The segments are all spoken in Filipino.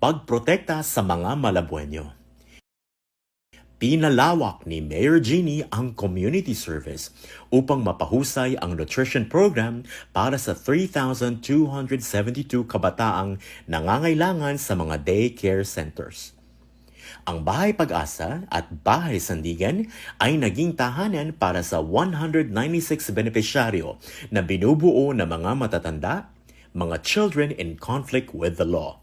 pagprotekta sa mga Malabuenyo. Pinalawak ni Mayor Jeannie ang community service upang mapahusay ang nutrition program para sa 3,272 kabataang nangangailangan sa mga daycare centers. Ang Bahay Pag-asa at Bahay Sandigan ay naging tahanan para sa 196 benepisyaryo na binubuo ng mga matatanda, mga children in conflict with the law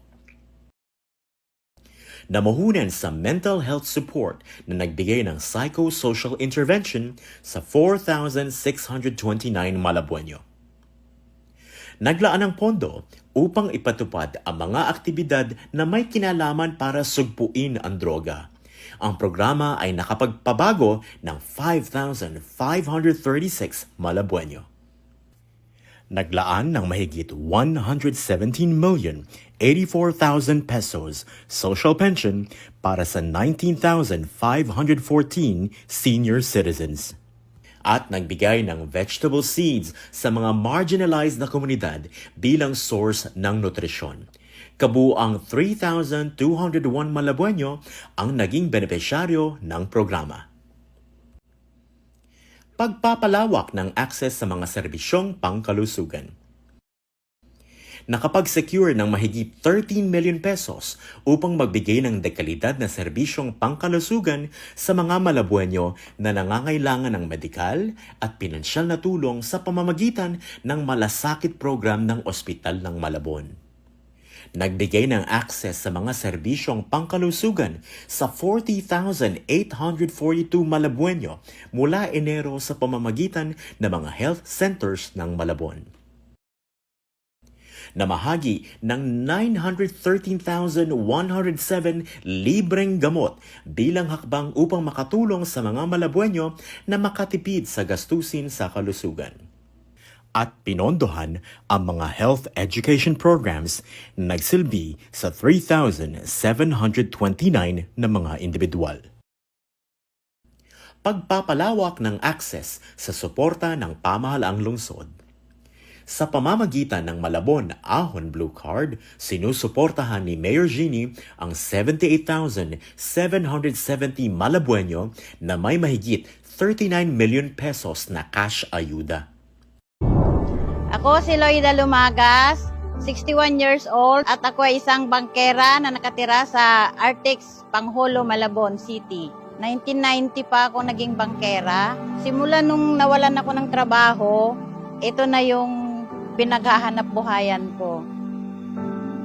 namahunan sa mental health support na nagbigay ng psychosocial intervention sa 4,629 Malabuenyo. Naglaan ng pondo upang ipatupad ang mga aktibidad na may kinalaman para sugpuin ang droga. Ang programa ay nakapagpabago ng 5,536 Malabuenyo naglaan ng mahigit 117 million 84,000 pesos social pension para sa 19,514 senior citizens. At nagbigay ng vegetable seeds sa mga marginalized na komunidad bilang source ng nutrisyon. Kabuang 3,201 Malabuenyo ang naging benepisyaryo ng programa pagpapalawak ng access sa mga serbisyong pangkalusugan. Nakapag-secure ng mahigit 13 million pesos upang magbigay ng dekalidad na serbisyong pangkalusugan sa mga Malabuenyo na nangangailangan ng medikal at pinansyal na tulong sa pamamagitan ng malasakit program ng Ospital ng Malabon nagbigay ng access sa mga serbisyong pangkalusugan sa 40,842 Malabuenyo mula Enero sa pamamagitan ng mga health centers ng Malabon. Namahagi ng 913,107 libreng gamot bilang hakbang upang makatulong sa mga Malabuenyo na makatipid sa gastusin sa kalusugan at pinondohan ang mga health education programs na nagsilbi sa 3,729 na mga individual. Pagpapalawak ng access sa suporta ng pamahalaang lungsod. Sa pamamagitan ng Malabon Ahon Blue Card, sinusuportahan ni Mayor Jeannie ang 78,770 Malabuenyo na may mahigit 39 million pesos na cash ayuda. Ako si Loida Lumagas, 61 years old at ako ay isang bangkera na nakatira sa Artex, Panghulo, Malabon City. 1990 pa ako naging bangkera. Simula nung nawalan ako ng trabaho, ito na yung pinaghahanap buhayan ko.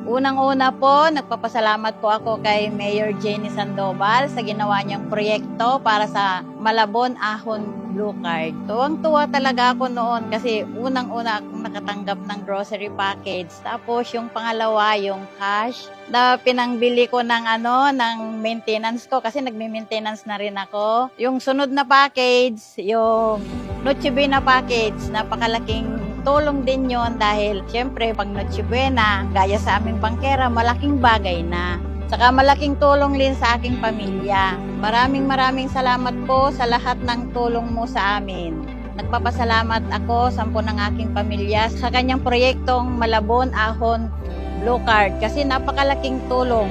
Unang-una po, nagpapasalamat po ako kay Mayor Jenny Sandoval sa ginawa niyang proyekto para sa Malabon Ahon Blue Card. Tuwang-tuwa talaga ako noon kasi unang-una akong nakatanggap ng grocery package. Tapos yung pangalawa, yung cash na pinangbili ko ng ano, ng maintenance ko kasi nagme-maintenance na rin ako. Yung sunod na package, yung Noche Buena package, napakalaking tulong din yon dahil syempre pag Noche Buena, gaya sa aming bangkera, malaking bagay na. Saka malaking tulong din sa aking pamilya. Maraming maraming salamat po sa lahat ng tulong mo sa amin. Nagpapasalamat ako sa po ng aking pamilya sa kanyang proyektong Malabon Ahon Blue Card kasi napakalaking tulong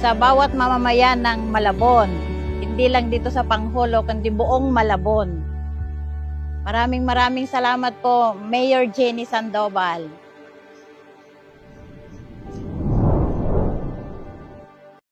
sa bawat mamamayan ng Malabon. Hindi lang dito sa Panghulo, kundi buong Malabon. Maraming maraming salamat po, Mayor Jenny Sandoval.